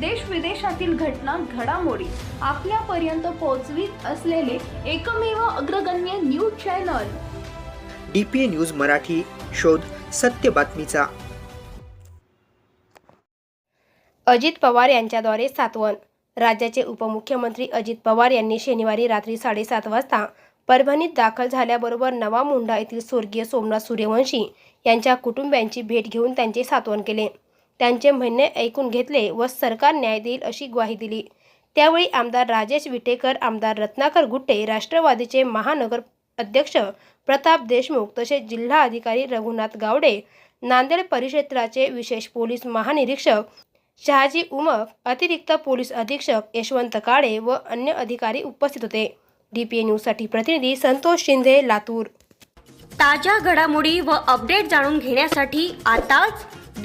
देश विदेशातील घटना घडामोडी आपल्यापर्यंत पोहोचवीत असलेले एकमेव अग्रगण्य news channel. D P A news Marathi शोध सत्य बातमीचा. अजित पवार यांच्याद्वारे सातवण राज्याचे उपमुख्यमंत्री अजित पवार यांनी शनिवारी रात्री साडेसात वाजता परभणीत दाखल झाल्याबरोबर नवा मुंढा येथील स्वर्गीय सोमनाथ सूर्यवंशी यांच्या कुटुंबियांची भेट घेऊन त्यांचे सात्वन केले. त्यांचे म्हणणे ऐकून घेतले व सरकार न्याय देईल अशी ग्वाही दिली. त्यावेळी आमदार राजेश विटेकर आमदार रत्नाकर गुट्टे राष्ट्रवादीचे महानगर अध्यक्ष प्रताप देशमुख तसेच जिल्हा अधिकारी रघुनाथ गावडे नांदेड परिक्षेत्राचे विशेष पोलीस महानिरीक्षक शहाजी उमक अतिरिक्त पोलीस अधीक्षक यशवंत काळे व अन्य अधिकारी उपस्थित होते. डी पी न्यूजसाठी प्रतिनिधी संतोष शिंदे लातूर. ताज्या घडामोडी व अपडेट जाणून घेण्यासाठी आताच